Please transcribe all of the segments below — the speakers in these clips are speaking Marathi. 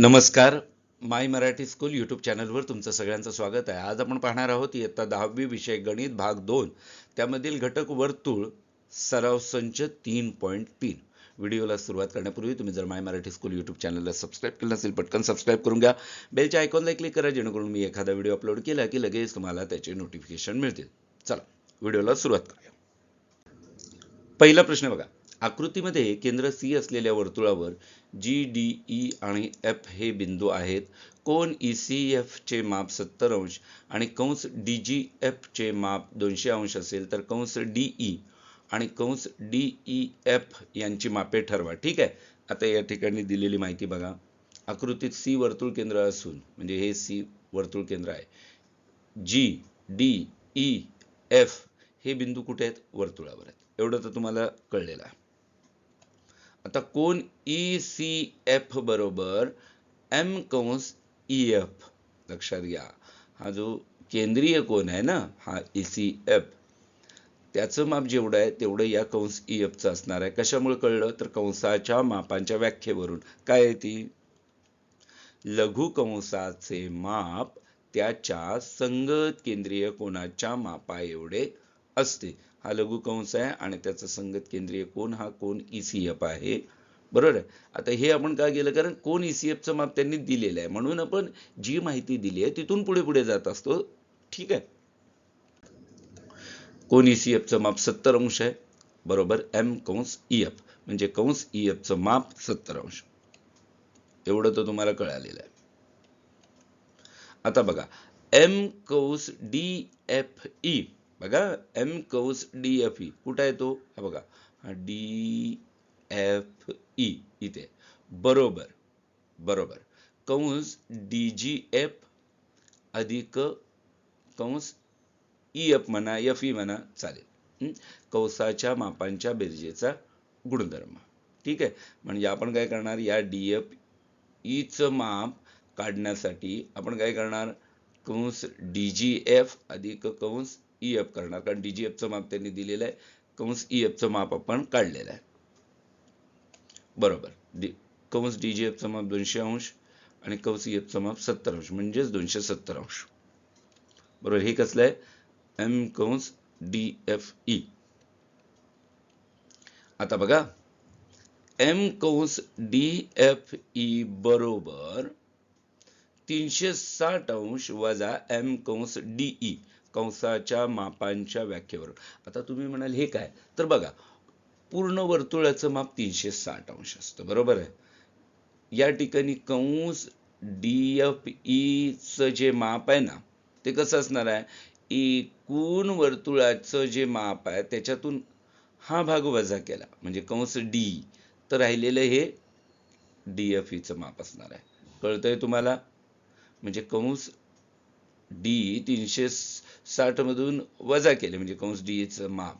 नमस्कार. माय मराठी स्कूल यूट्यूब चॅनलवर तुमचं सगळ्यांचं स्वागत आहे. आज आपण पाहणार आहोत इयत्ता दहावी विषय गणित भाग दोन. त्यामधील घटक वर्तुळ सराव संच तीन पॉईंट तीन. व्हिडिओला सुरुवात करण्यापूर्वी तुम्ही जर माय मराठी स्कूल यूट्यूब चॅनलला सबस्क्राईब केलं नसेल पटकन सबस्क्राईब करून घ्या. बेलच्या आयकॉनला क्लिक करा जेणेकरून मी एखादा व्हिडिओ अपलोड केला की लगेच तुम्हाला त्याचे नोटिफिकेशन मिळतील. चला व्हिडिओला सुरुवात करूया. पहिला प्रश्न बघा. आकृतीमध्ये केंद्र सी असलेल्या वर्तुळावर जी डी ई आणि एफ हे बिंदू आहेत. कोन e, ई सी एफचे माप सत्तर अंश आणि कंस डी जी एफचे माप दोनशे अंश असेल तर कंस डी ई e आणि कंस डी ई एफ यांची मापे ठरवा. ठीक आहे? आता या ठिकाणी दिलेली माहिती बघा. आकृतीत सी वर्तुळ केंद्र असून म्हणजे हे सी वर्तुळ केंद्र आहे. जी डी ई एफ हे बिंदू कुठे आहेत? वर्तुळावर आहेत. एवढं तर तुम्हाला कळलेलं आहे. आता कोण? ई सी एफ बरोबर एम कंस ई एफ लक्षात घ्या. हा जो केंद्रीय कोण आहे ना हा ई सी एफ त्याचं माप जेवढं आहे तेवढं या कंस ई e, एफचं असणार आहे. कशामुळे कळलं? तर कंसाच्या मापांच्या व्याख्येवरून. काय आहे ती? लघु कंसाचे माप त्याच्या संगत केंद्रीय कोणाच्या मापा एवढे असते. हा लघुकंस आहे आणि त्याचा संगत केंद्रीय कोण? हा कोण ईसीएफ आहे. बरोबर आहे? आता हे आपण काय केलं? कारण कोण ईसीएफचं माप त्यांनी दिलेलं आहे. म्हणून आपण जी माहिती दिली आहे तिथून पुढे पुढे जात असतो. ठीक आहे? कोण ईसीएफचं माप सत्तर अंश आहे. बरोबर? एम कंस ई एफ म्हणजे कंस ई एफचं माप सत्तर अंश. एवढं तर तुम्हाला कळालेलं आहे. आता बघा. एम कौस डी एफ ई बघा एम कौस डी एफ ई कुठं आहे तो? हा बघा. हा डी एफ ई इथे. बरोबर. बरोबर. कंस डी जी एफ अधिक कंस ई एफ म्हणा एफ ई म्हणा चालेल. कंसाच्या मापांच्या बेरजेचा गुणधर्म. ठीक आहे? म्हणजे आपण काय करणार? या डी एफ ईचं माप काढण्यासाठी आपण काय करणार? कंस डी जी एफ अधिक कंस ई एफ करणार. कारण डी जी एफचं माप त्यांनी दिलेलं आहे. कंस ई एफचं माप आपण काढलेलं आहे. बरोबर. डी कंस डी जी एफचं माप दोनशे अंश आणि कंस ई एफचं माप सत्तर अंश म्हणजेच दोनशे सत्तर अंश. बरोबर. हे कसलं आहे? एम कंस डी एफ ई आता बघा. एम कंस डी एफ ई बरोबर तीनशे साठ अंश वजा एम कंस डी ई e, कंसाच्या मापांच्या व्याख्येवरून. आता तुम्ही म्हणाल हे काय? तर बघा पूर्ण वर्तुळाचं माप तीनशे साठ अंश असतं बरोबर आहे? या ठिकाणी कंस डी एफ ईचं e जे माप आहे ना ते कसं असणार आहे? एकूण वर्तुळाचं जे माप आहे त्याच्यातून हा भाग वजा केला म्हणजे कंस डी e. तर राहिलेलं हे डी एफ ईचं माप असणार आहे. कळतंय तुम्हाला? म्हणजे कंस डी तीनशे साठ मधून वजा केले म्हणजे कंस डी चं माप.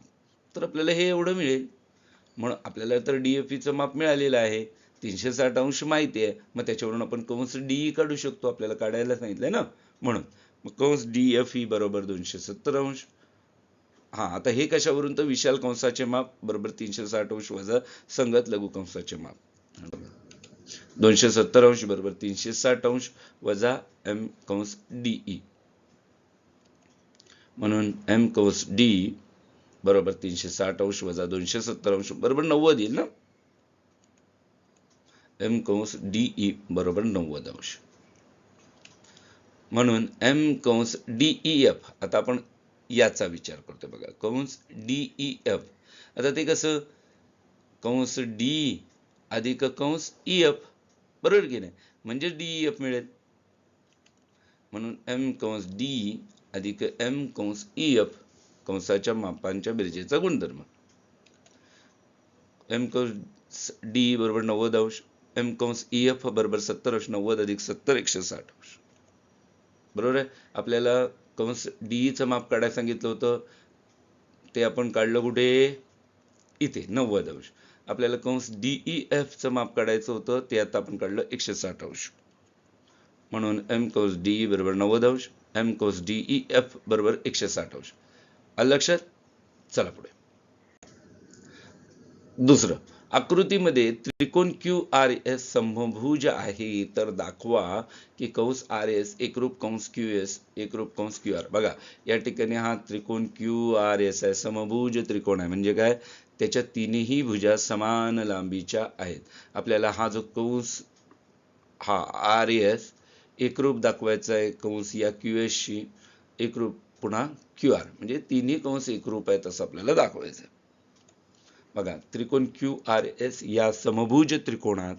तर आपल्याला हे एवढं मिळेल. म्हणून आपल्याला तर डी एफ ईचं माप मिळालेलं आहे. तीनशे साठ अंश माहिती आहे. मग त्याच्यावरून आपण कंस डी काढू शकतो. आपल्याला काढायला सांगितलंय ना? म्हणून. मग कंस डी एफ ई बरोबर दोनशे सत्तर अंश. हा आता हे कशावरून? तर विशाल कंसाचे माप बरोबर तीनशे साठ अंश वजा संगत लघु कंसाचे माप. दोनशे सत्तर अंश बरोबर तीनशे साठ अंश वजा एम कंस डी ई म्हणून एम कंस डी बरोबर तीनशे साठ अंश वजा दोनशे सत्तर अंश बरोबर नव्वद येईल ना? एम कंस डी बरोबर नव्वद अंश. म्हणून एम कंस डी एफ आता आपण याचा विचार करतो बघा. कंस डी ई एफ आता ते कसं? कंस डी e अधिक कंस ई e एफ बरोबर की नाही? म्हणजे डी एफ मिळेल. म्हणून एम कंस डी अधिक एम कंस ई एफ कंसाच्या मापांच्या बेरजेचा गुणधर्म. एम कंस डी बरोबर नव्वद अंश एम कंस ई एफ बरोबर सत्तर अंश नव्वद अधिक सत्तर एकशे साठ अंश. बरोबर आहे? आपल्याला कंस डीचं माप काढायला सांगितलं होतं. ते आपण काढलं कुठे? इथे नव्वद अंश. आपल्याला कंस डीई एफचं माप काढायचं होतं ते आता आपण काढलं एकशे साठ अंश. म्हणून एम कंस डीई बरोबर नव्वद अंश एम कंस डीई एफ बरोबर एकशे साठ अंश. आलं लक्षात? चला पुढे. दुसरं आकृतीमध्ये त्रिकोण क्यू आर एस समभुज आहे तर दाखवा की कंस आर एस एकरूप कंस क्यू एस एकरूप कंस क्यू आर बघा या ठिकाणी हा त्रिकोण क्यू आर एस आहे समभुज त्रिकोण आहे. म्हणजे काय? त्याच्या तिन्ही भुजा समान लांबीच्या आहेत. आपल्याला हा जो कंस हा आर एस एकरूप दाखवायचा आहे कंस या क्यू एसशी एकरूप पुन्हा क्यू आर म्हणजे तिन्ही कंस एकरूप आहेत असं आपल्याला दाखवायचं आहे. बघा त्रिकोण क्यू आर एस या समभुज त्रिकोणात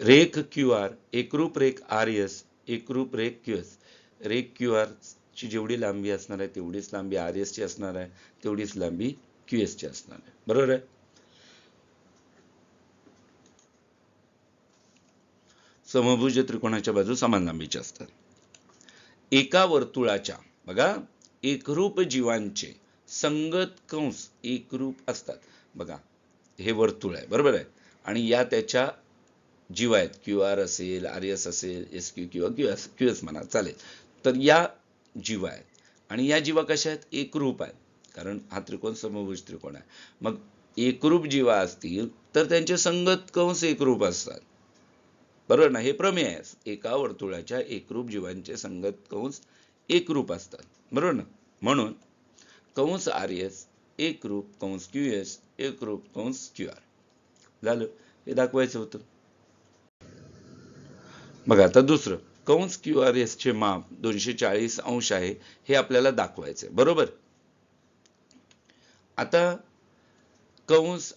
रेख क्यू आर एकरूप रेख आर एस एकरूप रेख क्यू एस रेख क्यू आर ची जेवढी लांबी असणार आहे तेवढीच लांबी आर एसची असणार आहे तेवढीच लांबी क्यू चे असणार आहे बरोबर आहे समभुज त्रिकोणाच्या बाजू समान लांबीच्या असतात एका वर्तुळाच्या बघा एकरूप जीवांचे संगत कंस एकरूप असतात बघा हे वर्तुळ आहे बरोबर आहे आणि या त्याच्या जीव आहेत. क्यू आर असेल आर एस असेल एस क्यू किंवा क्यू एस क्यू एस म्हणा चालेल. तर या जीव आहेत. आणि या जीवा कशा आहेत? एकरूप आहेत. कारण हा त्रिकोण समभुज त्रिकोण आहे. मग एकरूप जीवा असतील तर त्यांचे संगत कंस एकरूप असतात. बरोबर ना? हे प्रमेय आहे. एका वर्तुळाच्या एकरूप जीवांचे संगत कंस एकरूप असतात. बरोबर ना? म्हणून कंस आर एस एकरूप कंस क्यू एस एकरूप कंस क्यू आर झालं? हे दाखवायचं होतं. बघा आता दुसरं. कंस क्यू आर एसचे माप दोनशे चाळीस अंश आहे हे आपल्याला दाखवायचं आहे बरोबर? आता कंस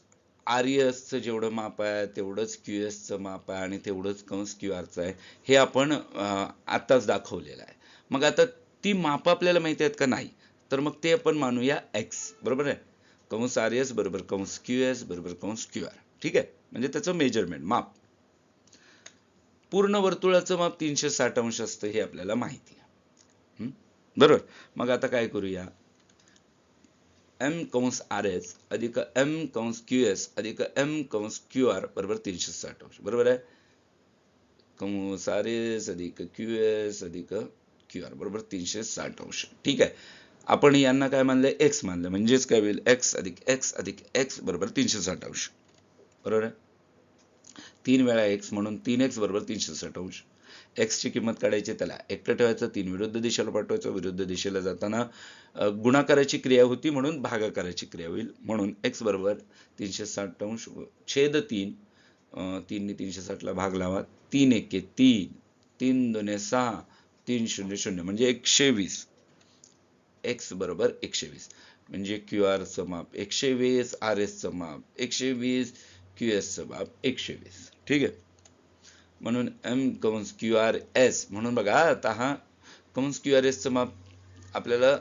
आर एसचं जेवढं माप आहे तेवढंच क्यू एसचं माप आहे आणि तेवढंच कंस क्यू आरचं आहे हे आपण आत्ताच दाखवलेलं आहे. मग आता ती माप आपल्याला माहिती आहेत का नाही? तर मग ते आपण मानूया एक्स बरोबर आहे? कंस आर एस बरोबर कंस क्यू एस बरोबर कंस क्यू आर ठीक आहे? म्हणजे त्याचं मेजरमेंट माप. पूर्ण वर्तुळाचं माप तीनशे साठ अंश असतं हे आपल्याला माहिती आहे. बरोबर? मग आता काय करूया? एम कंस आर एस अधिक एम कंस क्यू एस अधिक एम कंस क्यू आर बरोबर तीनशे साठ अंश. बरोबर आहे? कंस आर एस अधिक क्यू एस अधिक क्यू आर बरोबर तीनशे साठ अंश. ठीक आहे? आपण यांना काय मानलंय एक्स मानलं. म्हणजेच काय होईल? एक्स अधिक एक्स अधिक एक्स बरोबर तीनशे साठ अंश. बरोबर आहे? तीन वेळा एक्स म्हणून तीन एक्स बरोबर तीनशे साठ अंश. एक्स ची किंमत काढायची त्याला एकटं ठेवायचं तीन विरुद्ध दिशेला पाठवायचं विरुद्ध दिशेला जाताना गुणाकाराची क्रिया होती म्हणून भागाकाराची क्रिया होईल म्हणून एक्स बरोबर तीनशे साठ अंश छेद तीन तीनने तीनशे साठला भाग लावा तीन एके तीन तीन दोने सहा तीन शून्य शून्य म्हणजे एकशे वीस. एक्स बरोबर एकशे वीस. म्हणजे क्यू आरचं माप एकशे वीस आर एसचं माप एकशे वीस क्यू एसचं माप एकशे वीस. ठीक आहे? म्हणून एम कंस क्यू आर एस म्हणून बघा आता हा कंस क्यू आर एसचं माप आपल्याला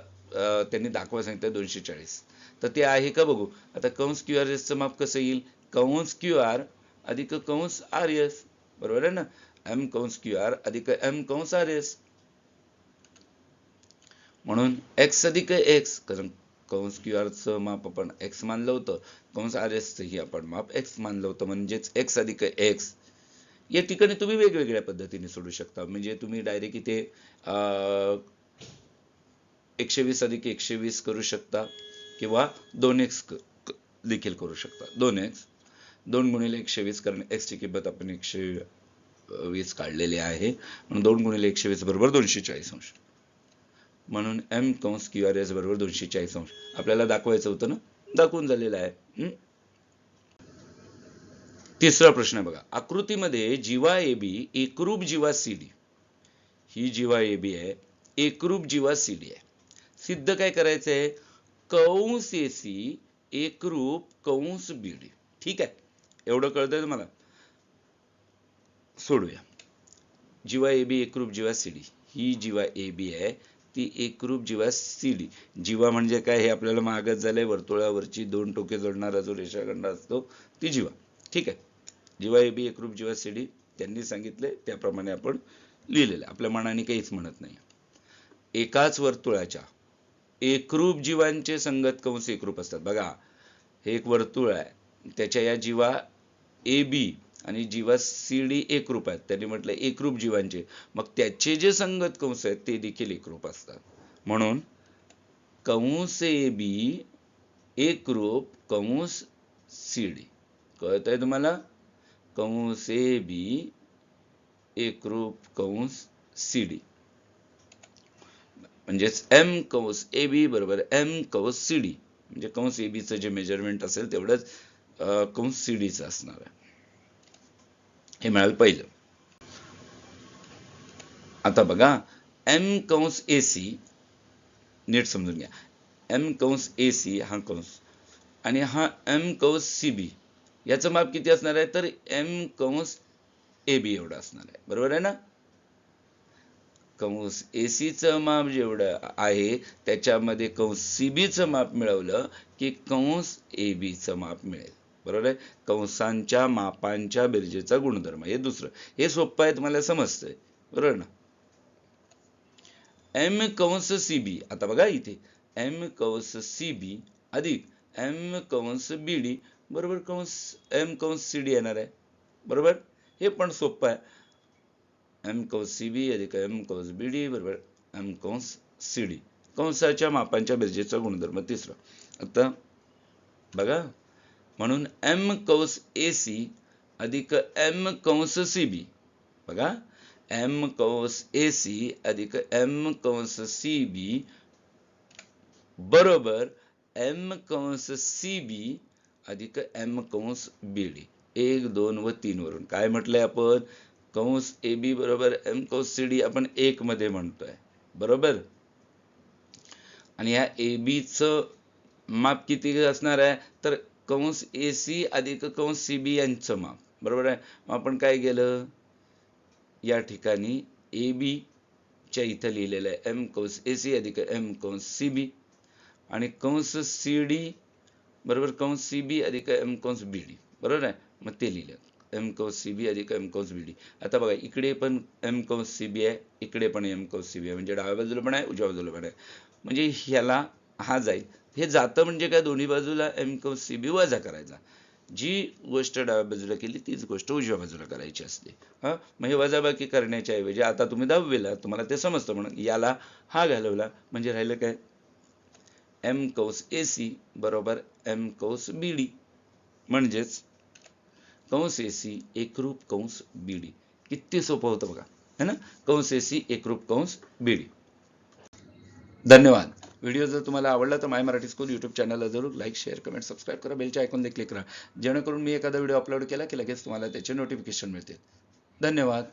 त्यांनी दाखवायला सांगितलं दोनशे चाळीस तर ते आहे का बघू? आता कंस क्यू आर एसचं माप कसं येईल? कंस क्यू आर अधिक कंस आर एस बरोबर आहे ना? एम कंस क्यू आर अधिक एम कंस आर एस म्हणून एक्स अधिक एक्स कारण कंस क्यू आरचं माप आपण एक्स मानलं होतं. कंस आर एसचंही आपण माप एक्स मानलं होतं. म्हणजेच एक्स अधिक एक्स या ठिकाणी तुम्ही वेगवेगळ्या पद्धतीने सोडू शकता. म्हणजे तुम्ही डायरेक्ट इथे एकशे वीस अधिक एकशे वीस करू शकता किंवा दोन एक्स देखील करू शकता. दोन एक्स दोन गुणिले एकशे वीस कारण एक्सची किंमत आपण एकशे वीस काढलेली आहे. म्हणून दोन गुणिले एकशे वीस बरोबर दोनशे चाळीस अंश. म्हणून एम कंस क्यू आर एस बरोबर दोनशे चाळीस अंश. आपल्याला दाखवायचं होतं ना? दाखवून झालेलं आहे. तिसरा प्रश्न बघा. आकृतीमध्ये जीवा ए बी एकरूप जीवा C D he Jiva A B आहे एकरूप जीवा सी डी आहे. सिद्ध काय करायचंय? कंस ए सी एकरूप कंस बी डी ठीक आहे? एवढं कळतंय तुम्हाला? सोडूया. जीवा ए बी एकरूप जीवा C D he Jiva A B आहे ती एकरूप जीवा सी डी जीवा म्हणजे काय हे आपल्याला मागत झालंय वर्तुळावरची दोन टोके जोडणारा जो रेषाखंड असतो ती जीवा. ठीक आहे? जीवा बी एकरूप जीवा सीडी त्यांनी सांगितले त्याप्रमाणे आपण लिहिलेलं आपल्या मनाने काहीच म्हणत नाही. एकाच वर्तुळाच्या एकरूप जीवांचे संगत कंस एकरूप असतात. बघा हे एक वर्तुळ आहे. त्याच्या या जीवा ए बी आणि जीवा सी डी एकरूप आहेत. त्यांनी म्हटलं एकरूप जीवांचे. मग त्याचे जे संगत कंस आहेत ते देखील एकरूप असतात. म्हणून कंस ए बी एकरूप कंस सी डी कळत आहे तुम्हाला? कंस ए बी एकरूप कंस सी डी. म्हणजेच एम कंस ए बी बरोबर एम कंस सी डी म्हणजे कंस ए बीचं जे मेजरमेंट असेल तेवढंच कंस सी डीचं असणार आहे. हे मिळालं पहिलं. आता बघा एम कंस ए सी नीट समजून घ्या. एम कंस ए सी हा कंस आणि हा एम कंस सी बी याचं माप किती असणार आहे? तर एम कंस ए बी एवढं असणार आहे. बरोबर आहे ना? कंस ए सीचं माप जेवढं आहे त्याच्यामध्ये कंस सी बीचं माप मिळवलं की कंस ए बीचं माप मिळेल. बरोबर आहे? कंसांच्या मापांच्या बेरजेचा गुणधर्म. हे दुसरं. हे सोपं आहे तुम्हाला समजतंय. बरोबर ना? एम कंस सी बी आता बघा इथे. एम कंस सी बी अधिक एम कंस बी डी बरोबर कंस एम कंस सी डी येणार आहे. बरोबर? हे पण सोपं आहे. एम कंस सी बी अधिक एम कंस बी डी बरोबर? एम कंस सी डी कंसाच्या मापांच्या बेरजेचा गुणधर्म तिसरा. आता बघा. म्हणून एम कंस ए सी अधिक एम कंस सी बी बघा. एम कंस ए सी अधिक एम कंस सी बी बरोबर एम कंस सी बी अधिक एम कंस बी डी एक दोन व तीन वरून. काय म्हटलंय आपण? कंस ए बी बरोबर एम कंस सी डी आपण एक मध्ये म्हणतोय. बरोबर? आणि या ए बीचं माप किती असणार आहे? तर कंस ए सी अधिक कंस सी बी यांचं माप. बरोबर आहे? मग आपण काय केलं? या ठिकाणी ए बी च्या इथं लिहिलेलं आहे. एम कंस ए सी अधिक एम कंस सी बी आणि कंस सी डी बरोबर कंस सी बी अधिक एम कंस बी डी. बरोबर आहे? मग ते लिहिलं. एम कंस सी बी अधिक एम कंस बी डी. आता बघा इकडे पण एम कंस सी बी आहे इकडे पण एम कंस सी बी आहे. म्हणजे डाव्या बाजूला पण आहे उजव्या बाजूला पण आहे. म्हणजे ह्याला हा जाईल. हे जातं म्हणजे काय? दोन्ही बाजूला एम कंस सी बी वजा करायचा. जी गोष्ट डाव्या बाजूला केली तीच गोष्ट उजव्या बाजूला करायची असते. हा? मग हे वजाबाकी करण्याच्या ऐवजी आता तुम्ही दहावीला तुम्हाला ते समजतं म्हणून याला हा घालवला. म्हणजे राहिलं काय? एम कौस ए सी बरोबर एम कौस बी डी म्हणजेच कंस ए सी एकरूप कंस बी डी किती सोपं होतं बघा. है ना? कंस ए सी एकरूप कंस बी डी धन्यवाद. व्हिडिओ जर तुम्हाला आवडला तर माय मराठी स्कूल यूट्यूब चॅनलला जरूर लाईक शेअर कमेंट सबस्क्राईब करा. बेलच्या ऐकून क्लिक करा. जेणेकरून मी एखादा व्हिडिओ अपलोड केला की लगेच तुम्हाला त्याचे नोटिफिकेशन मिळतील. धन्यवाद.